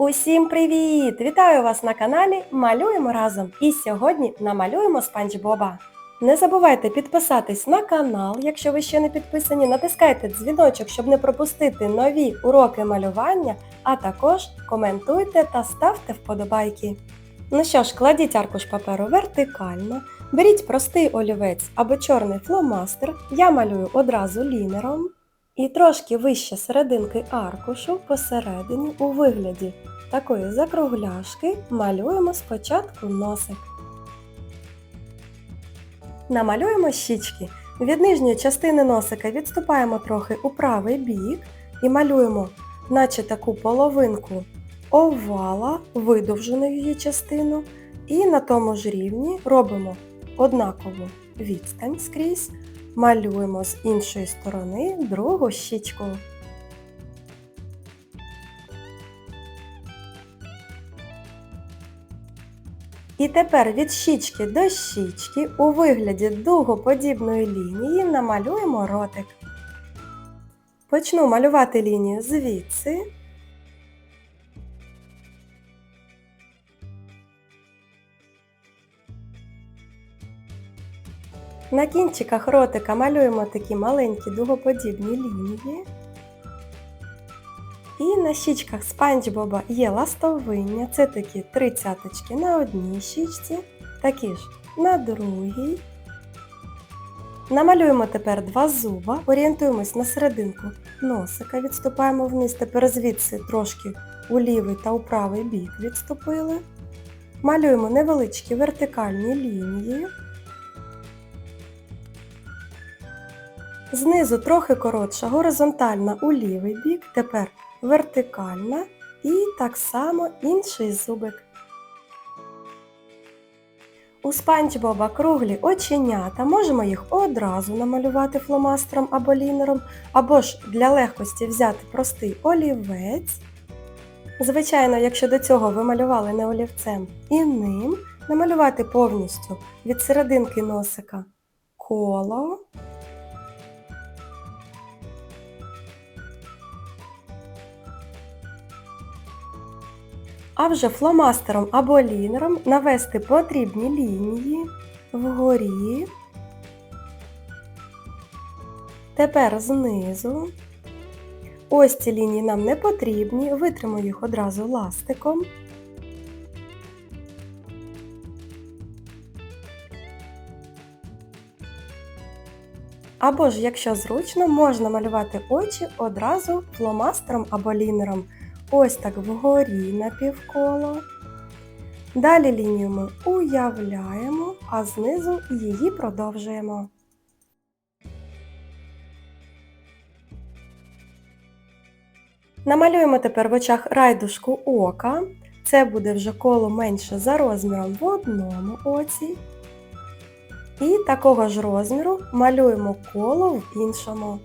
Усім привіт! Вітаю вас на каналі Малюємо разом. І сьогодні намалюємо Спанч Боба. Не забувайте підписатись на канал, якщо ви ще не підписані, натискайте дзвіночок, щоб не пропустити нові уроки малювання, а також коментуйте та ставте вподобайки. Ну що ж, кладіть аркуш паперу вертикально, беріть простий олівець або чорний фломастер, я малюю одразу лінером. І трошки вище серединки аркушу посередині у вигляді такої закругляшки малюємо спочатку носик. Намалюємо щічки. Від нижньої частини носика відступаємо трохи у правий бік і малюємо, наче таку половинку овала, видовжену її частину, і на тому ж рівні робимо однакову відстань скрізь, малюємо з іншої сторони другу щічку. І тепер від щічки до щічки у вигляді дугоподібної лінії намалюємо ротик. Почну малювати лінію звідси. На кінчиках ротика малюємо такі маленькі дугоподібні лінії. І на щічках спанч Боба є ластовиння, це такі три цяточки на одній щічці, такі ж на другій. Намалюємо тепер два зуба, орієнтуємось на серединку носика, відступаємо вниз, тепер звідси трошки у лівий та у правий бік відступили. Малюємо невеличкі вертикальні лінії. Знизу трохи коротша, горизонтальна у лівий бік, тепер вертикальна і так само інший зубик. У спанч Боба круглі оченята, можемо їх одразу намалювати фломастером або лінером, або ж для легкості взяти простий олівець. Звичайно, якщо до цього ви малювали не олівцем і ним, намалювати повністю від серединки носика коло. А вже фломастером або лінером навести потрібні лінії вгорі. Тепер знизу. Ось ці лінії нам не потрібні, витримо їх одразу ластиком. Або ж, якщо зручно, можна малювати очі одразу фломастером або лінером. Ось так вгорі на півколо. Далі лінію ми уявляємо, а знизу її продовжуємо. Намалюємо тепер в очах райдушку ока. Це буде вже коло менше за розміром в одному оці. І такого ж розміру малюємо коло в іншому.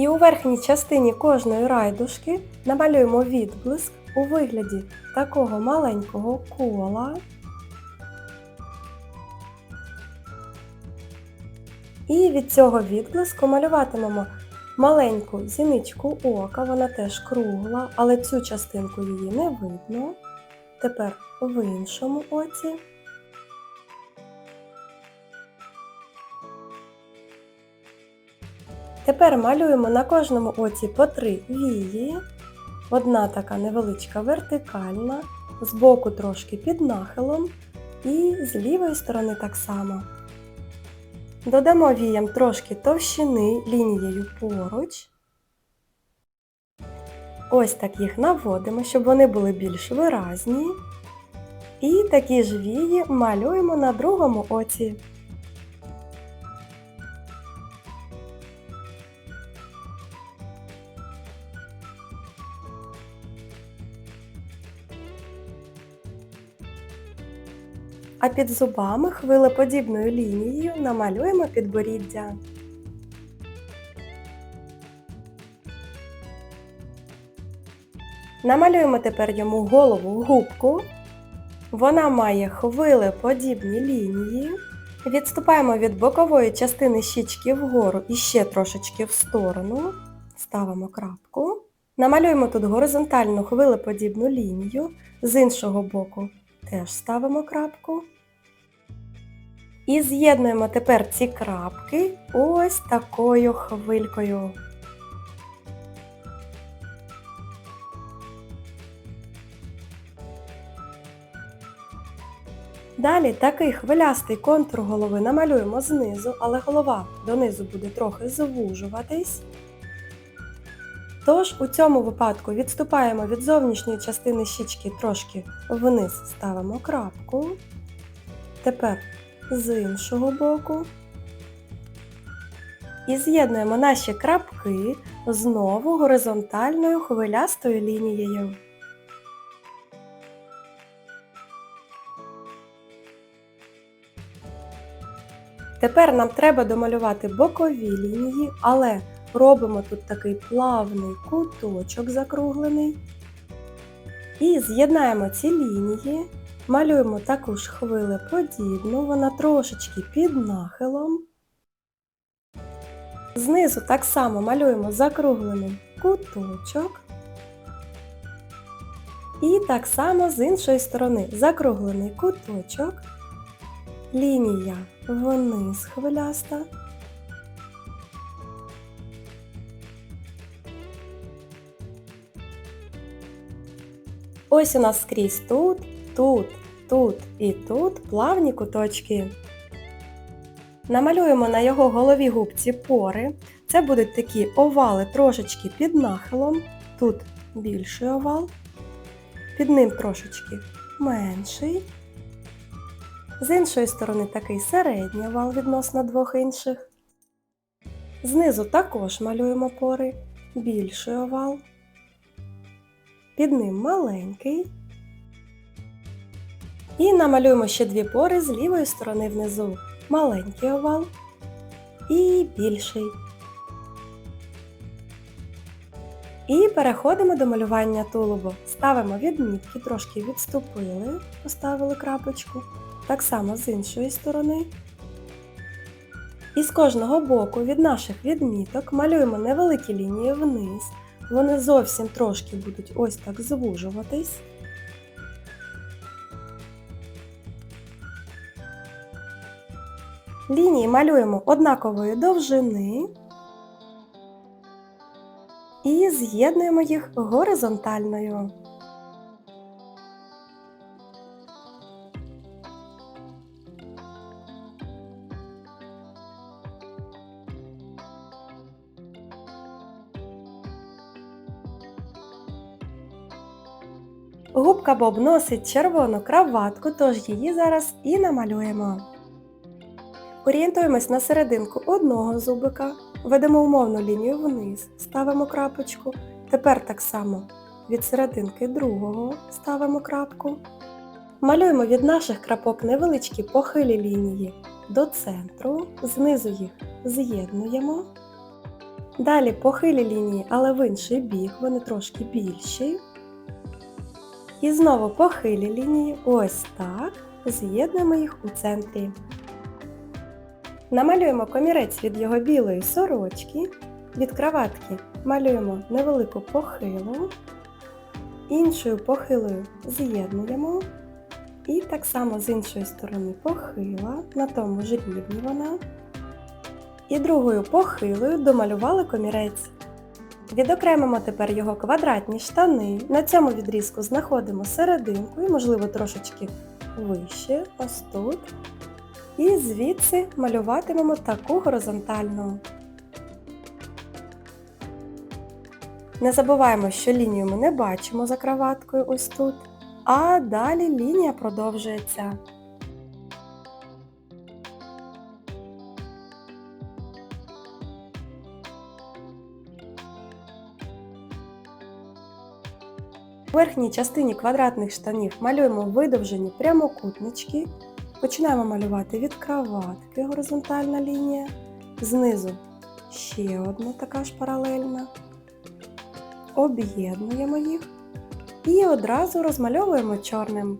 І у верхній частині кожної райдушки намалюємо відблиск у вигляді такого маленького кола. І від цього відблиску малюватимемо маленьку зіничку ока, вона теж кругла, але цю частинку її не видно. Тепер в іншому оці. Тепер малюємо на кожному оці по три вії. Одна така невеличка вертикальна, збоку трошки під нахилом і з лівої сторони так само. Додамо віям трошки товщини лінією поруч. Ось так їх наводимо, щоб вони були більш виразні. І такі ж вії малюємо на другому оці. А під зубами хвилеподібною лінією намалюємо підборіддя. Намалюємо тепер йому голову губку. Вона має хвилеподібні лінії. Відступаємо від бокової частини щічки вгору і ще трошечки в сторону. Ставимо крапку. Намалюємо тут горизонтальну хвилеподібну лінію. З іншого боку теж ставимо крапку. І з'єднуємо тепер ці крапки ось такою хвилькою. Далі такий хвилястий контур голови намалюємо знизу, але голова донизу буде трохи звужуватись. Тож у цьому випадку відступаємо від зовнішньої частини щічки трошки вниз, ставимо крапку. Тепер з іншого боку. І з'єднуємо наші крапки знову горизонтальною хвилястою лінією. Тепер нам треба домалювати бокові лінії, але робимо тут такий плавний куточок закруглений. І з'єднаємо ці лінії, малюємо таку ж хвилеподібну, вона трошечки під нахилом. Знизу так само малюємо закруглений куточок. І так само з іншої сторони закруглений куточок, лінія вниз хвиляста. Ось у нас скрізь тут, тут, тут і тут плавні куточки. Намалюємо на його голові губці пори. Це будуть такі овали трошечки під нахилом. Тут більший овал, під ним трошечки менший. З іншої сторони такий середній овал відносно двох інших. Знизу також малюємо пори, більший овал. Під ним маленький. І намалюємо ще дві пори з лівої сторони внизу. Маленький овал і більший. І переходимо до малювання тулубу. Ставимо відмітки, трошки відступили, поставили крапочку. Так само з іншої сторони. І з кожного боку від наших відміток малюємо невеликі лінії вниз. Вони зовсім трошки будуть ось так звужуватись. Лінії малюємо однакової довжини і з'єднуємо їх горизонтальною. Губка Боб носить червону краватку, тож її зараз і намалюємо. Орієнтуємось на серединку одного зубика, ведемо умовну лінію вниз, ставимо крапочку. Тепер так само від серединки другого ставимо крапку. Малюємо від наших крапок невеличкі похилі лінії до центру, знизу їх з'єднуємо. Далі похилі лінії, але в інший бік, вони трошки більші. І знову похилі лінії, ось так, з'єднуємо їх у центрі. Намалюємо комірець від його білої сорочки, від краватки малюємо невелику похилу, іншою похилою з'єднуємо. І так само з іншої сторони похила, на тому ж рівні вона. І другою похилою домалювали комірець. Відокремимо тепер його квадратні штани. На цьому відрізку знаходимо серединку і, можливо, трошечки вище, ось тут. І звідси малюватимемо таку горизонтальну. Не забуваємо, що лінію ми не бачимо за краваткою ось тут, а далі лінія продовжується. В верхній частині квадратних штанів малюємо видовжені прямокутнички. Починаємо малювати від краватки горизонтальна лінія. Знизу ще одна така ж паралельна. Об'єднуємо їх і одразу розмальовуємо чорним.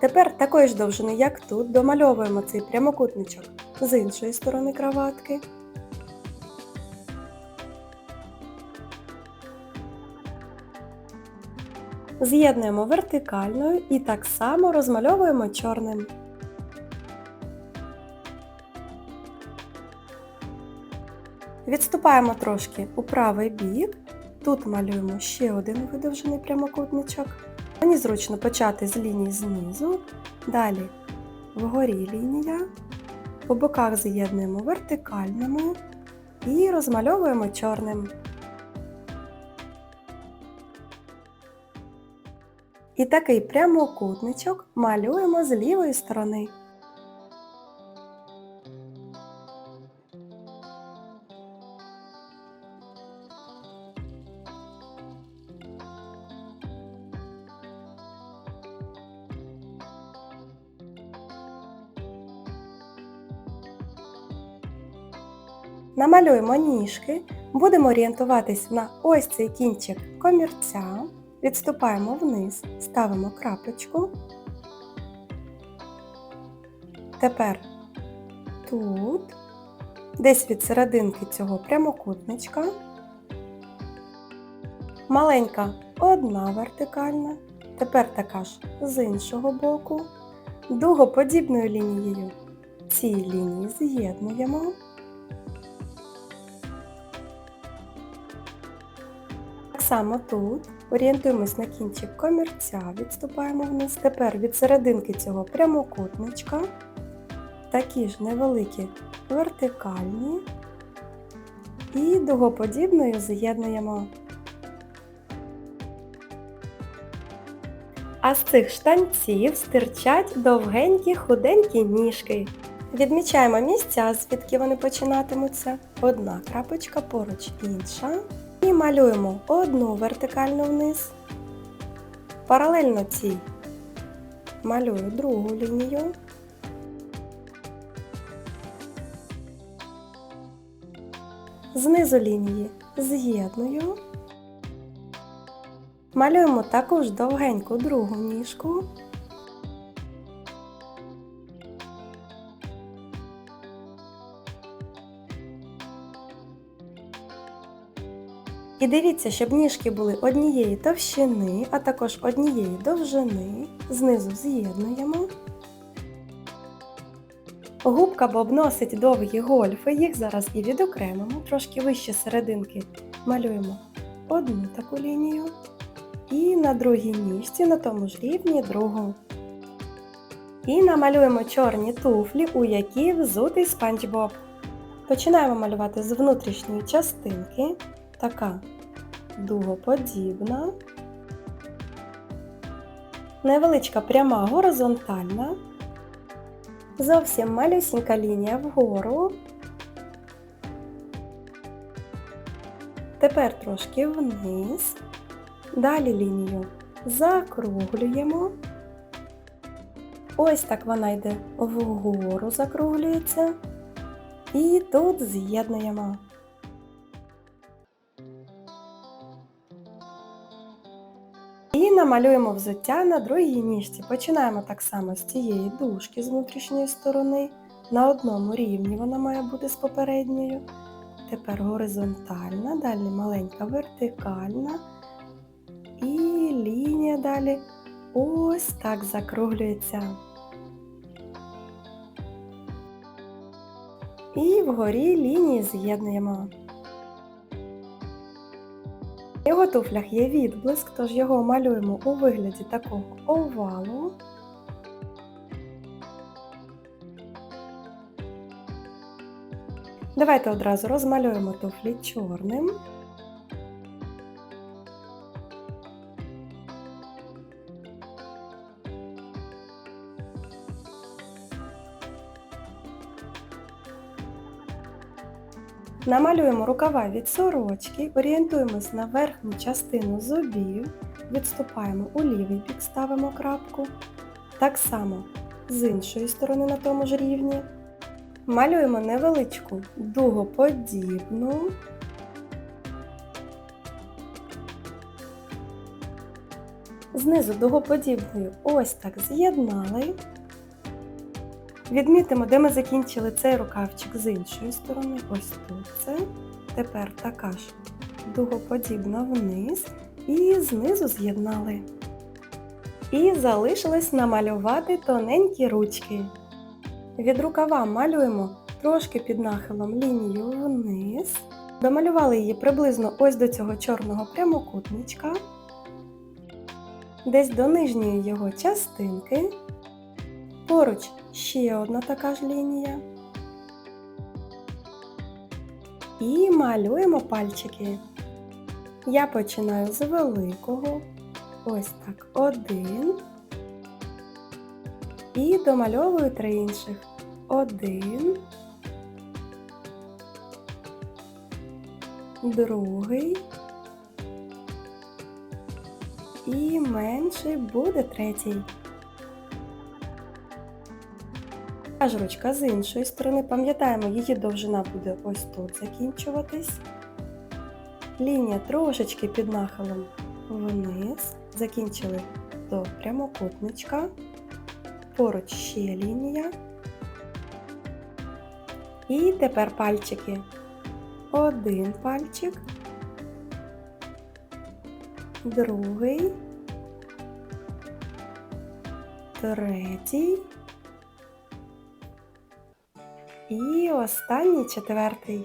Тепер такої ж довжини, як тут, домальовуємо цей прямокутничок з іншої сторони краватки. З'єднуємо вертикальною і так само розмальовуємо чорним. Відступаємо трошки у правий бік. Тут малюємо ще один видовжений прямокутничок. Мені зручно почати з лінії знизу, далі вгорі лінія, по боках з'єднуємо вертикальними і розмальовуємо чорним. І такий прямокутничок малюємо з лівої сторони. Намалюємо ніжки, будемо орієнтуватись на ось цей кінчик комірця, відступаємо вниз, ставимо крапочку. Тепер тут, десь від серединки цього прямокутничка, маленька одна вертикальна, тепер така ж з іншого боку, дугоподібною лінією ці лінії з'єднуємо. Так само тут орієнтуємось на кінчик комірця, відступаємо вниз. Тепер від серединки цього прямокутничка такі ж невеликі вертикальні і дугоподібною з'єднуємо. А з цих штанців стирчать довгенькі худенькі ніжки. Відмічаємо місця, звідки вони починатимуться. Одна крапочка поруч інша. І малюємо одну вертикальну вниз. Паралельно цій малюю другу лінію. Знизу лінії з'єдную. Малюємо також довгеньку другу ніжку. І дивіться, щоб ніжки були однієї товщини, а також однієї довжини. Знизу з'єднуємо. Губка Боб носить довгі гольфи, їх зараз і відокремимо, трошки вище серединки малюємо одну таку лінію. І на другій ніжці на тому ж рівні другу. І намалюємо чорні туфлі, у які взутий спанч Боб. Починаємо малювати з внутрішньої частинки. Така дугоподібна, невеличка пряма горизонтальна, зовсім малюсінька лінія вгору. Тепер трошки вниз, далі лінію закруглюємо. Ось так вона йде вгору, закруглюється. І тут з'єднуємо. Намалюємо взуття на другій ніжці. Починаємо так само з цієї дужки з внутрішньої сторони. На одному рівні вона має бути з попередньою. Тепер горизонтальна, далі маленька вертикальна. І лінія далі ось так закруглюється. І вгорі лінії з'єднуємо. Його туфлях є відблиск, тож його малюємо у вигляді такого овалу. Давайте одразу розмалюємо туфлі чорним. Намалюємо рукава від сорочки, орієнтуємось на верхню частину зубів, відступаємо у лівий бік, ставимо крапку. Так само з іншої сторони на тому ж рівні. Малюємо невеличку дугоподібну. Знизу дугоподібною ось так з'єднали. Відмітимо, де ми закінчили цей рукавчик з іншої сторони. Ось тут це. Тепер така ж дугоподібна вниз і знизу з'єднали. І залишилось намалювати тоненькі ручки. Від рукава малюємо трошки під нахилом лінію вниз. Домалювали її приблизно ось до цього чорного прямокутничка, десь до нижньої його частинки. Поруч ще одна така ж лінія. І малюємо пальчики. Я починаю з великого. Ось так, один. І домальовую три інших. Один. Другий. І менший буде третій. Аж ручка з іншої сторони. Пам'ятаємо, її довжина буде ось тут закінчуватись. Лінія трошечки під нахилом вниз. Закінчили до прямокутничка. Поруч ще лінія. І тепер пальчики. Один пальчик, другий, третій. І останній четвертий.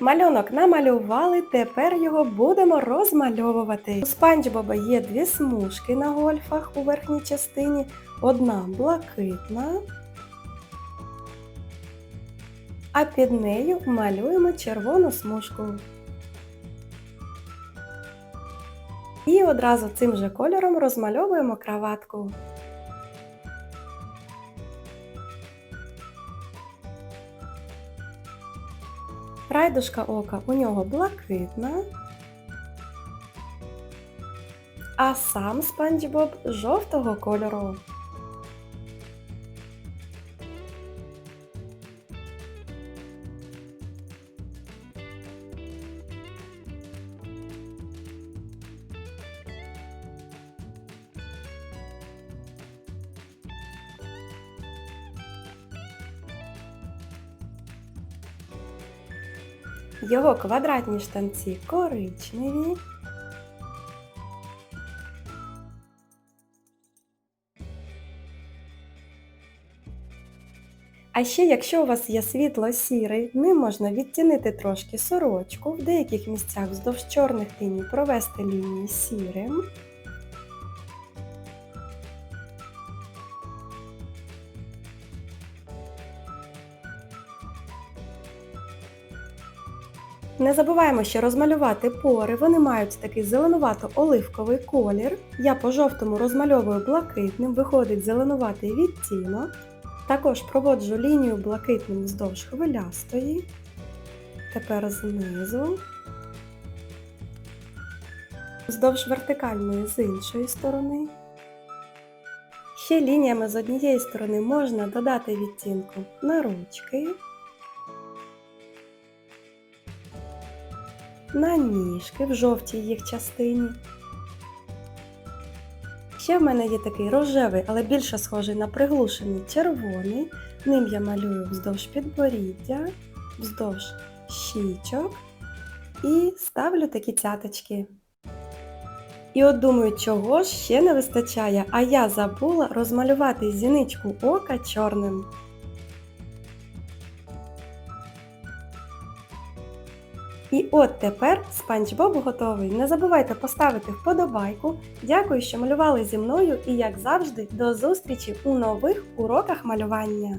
Малюнок намалювали, тепер його будемо розмальовувати. У Спанч Боба є дві смужки на гольфах у верхній частині. Одна блакитна, а під нею малюємо червону смужку. І одразу цим же кольором розмальовуємо краватку. Райдушка ока у нього блакитна, а сам Спанч Боб жовтого кольору. Його квадратні штанці коричневі. А ще, якщо у вас є світло-сірий, ним можна відтінити трошки сорочку, в деяких місцях вздовж чорних ліній провести лінії сірим. Не забуваємо ще розмалювати пори, вони мають такий зеленувато-оливковий колір. Я по жовтому розмальовую блакитним, виходить зеленуватий відтінок. Також проводжу лінію блакитним вздовж хвилястої. Тепер знизу. Вздовж вертикальної з іншої сторони. Ще лініями з однієї сторони можна додати відтінку на ручки. На ніжки в жовтій їх частині. Ще в мене є такий рожевий, але більше схожий на приглушений червоний. Ним я малюю вздовж підборіддя, вздовж щічок і ставлю такі цяточки. І от думаю, чого ж ще не вистачає, а я забула розмалювати зіничку ока чорним. І от тепер Спанч Боб готовий. Не забувайте поставити вподобайку. Дякую, що малювали зі мною і, як завжди, до зустрічі у нових уроках малювання.